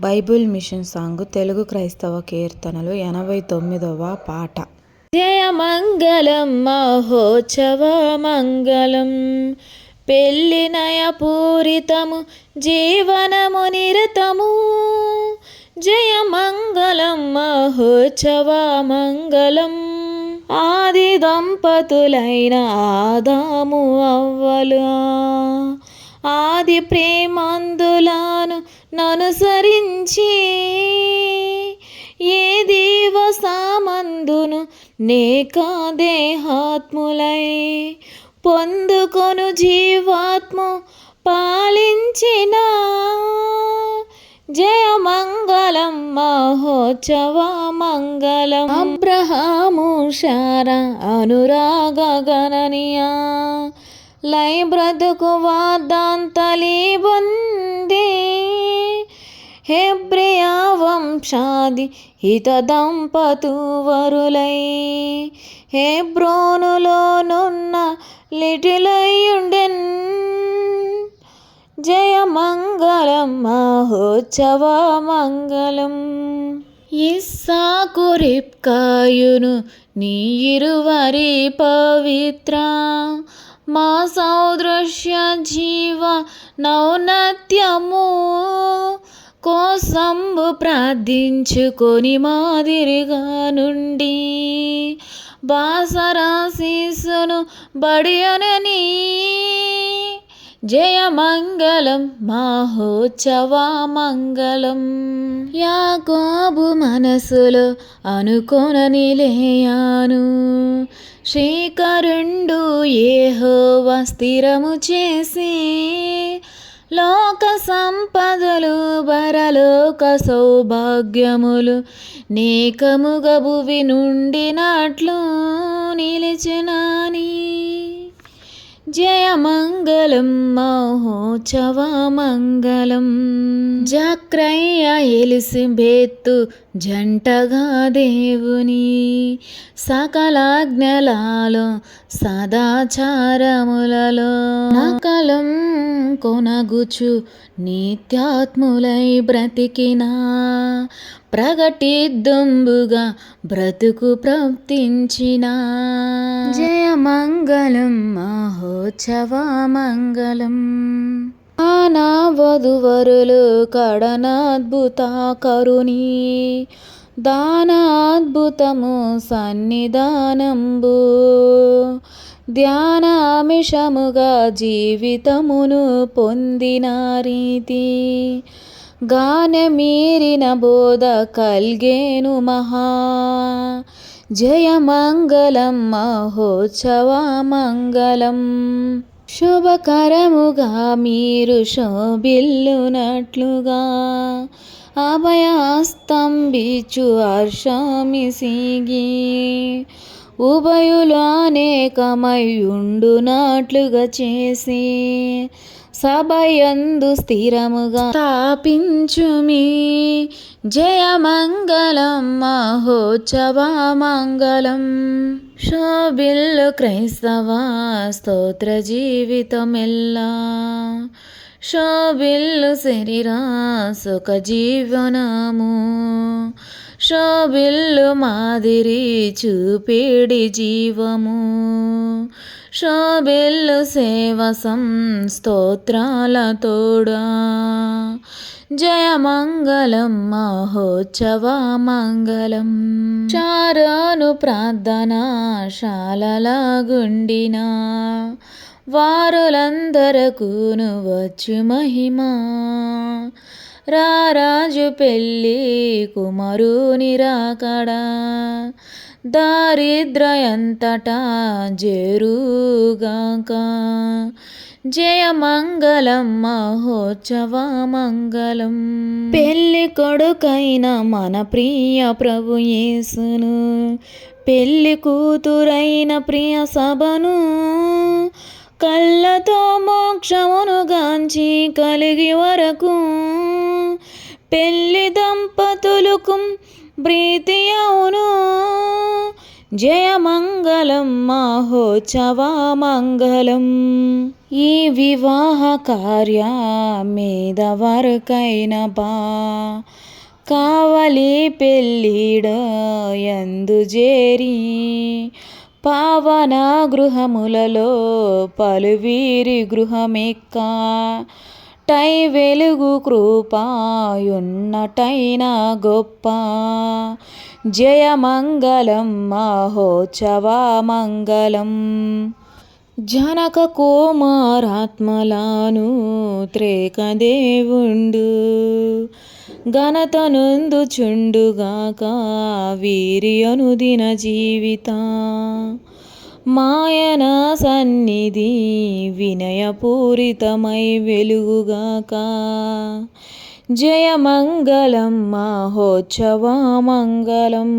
Bible machine song Telugu క్రైస్తవ కీర్తనలు ఎనభై తొమ్మిదవ పాట. జయ మంగళం మహోత్సవ మంగళం పెళ్ళి నయపూరితము జీవనము నిరతము. జయ మంగళం మహోత్సవ మంగళం ఆది దంపతులైన ఆదాము అవ్వలు. ఆది ప్రేమందులాను ననుసరించి ఏ దివసామందును నేక దేహాత్ములై పొందుకొను జీవాత్మ పాలించిన జయమంగళం మహోత్సవ మంగళం. అబ్రహాము శార అనురాగ గణనీయ లై బ్రతుకు వాదాంతలి బొంది. హెబ్రియా వంశాది హిత దంపతు వరులై. హెబ్రోనులోనున్న లిటిలయుండెన్ జయ మంగళం మహోత్సవ మంగళం ఇస్సాకు రిప్కాయును నీ ఇరువరి పవిత్ర. మా సౌదృశ్య జీవ నౌనత్యము కోసంబు ప్రార్థించుకొని మాదిరిగా నుండి. బాసరాశీసును బడియనని జయ మంగళం మంగళం యాకోబు మనసులో అనుకోనని లేయాను. శ్రీకరుండు ఏహోవ స్థిరము చేసి లోక సంపదలు బరలోక సౌభాగ్యములు నేకముగబువి నుండినట్లు నిలిచినాని. జయ మంగళం మహోత్సవ మంగళం జక్రయ్య ఎలిసిబెత్తు జంటగా దేవుని సకలాజ్ఞలలో సదాచారములలో. నకలం కొనగుచు నిత్యాత్ములై బ్రతికినా ప్రగటిద్దుంబుగా బ్రతుకు ప్రవర్తించిన జయ మంగళం మహోత్సవ మంగళం ఆనా వధువరులు కడనాద్భుత కరుణి. దానాద్భుతము సన్నిధానంబు. ధ్యానామిషముగా జీవితమును పొందిన రీతి. గానమీరిన బోధ కల్గేను మహా. జయ మంగళం మహోత్సవ మంగళం శుభకరముగా మీరు శోభిల్లునట్లుగా. అభయాస్తంభించు హర్షమిసిగి. ఉభయులు అనేకమై ఉండునట్లుగా చేసి. సభయందు స్థిరముగా స్థాపించుమి. జయమంగళం మంగళం మంగళం శోభిల్లు క్రైస్తవ స్తోత్ర జీవితమెల్లా. శోభిల్లు శరీరా సుఖ జీవనము. షోబిల్లు మాదిరి చూపిడి జీవము. షోబిల్లు సేవసం స్తోత్రాల తోడా. జయమంగళం మహోత్సవ మంగళం. చారాను ప్రార్థన శాలలా గుండిన వారులందరకును వచ్చు మహిమా. రారాజు పెళ్ళి కుమరుని రాకడా దారిద్రయంతటా జరుగాక. జయమంగళం మహోత్సవ మంగళం పెళ్ళి కొడుకైన మన ప్రియ ప్రభు యేసును. పెళ్ళి కూతురైన ప్రియ సభను. కళ్ళతో మోక్షమును గాంచి కలిగి వరకు. పెళ్ళి దంపతులకు ప్రీతి అవును జయమంగళం మహోత్సవమంగళం. ఈ వివాహ కార్య మీద వరకైన బా కావలి పెళ్ళిడ ఎందు చేరి పావన గృహములలో పలువీరి గృహమెక్క. టై వెలుగు కృపాయున్నటైన గొప్ప. జయమంగళం మహోత్సవమంగళం. జనక కుమారాత్మలాను త్రేకదేవుండు. ఘనతనుందుచుండుగాక వీరి అనుదిన జీవిత. మాయన సన్నిధి వినయపూరితమై వెలుగుగాక. జయమంగళం మహోత్సవ మంగళం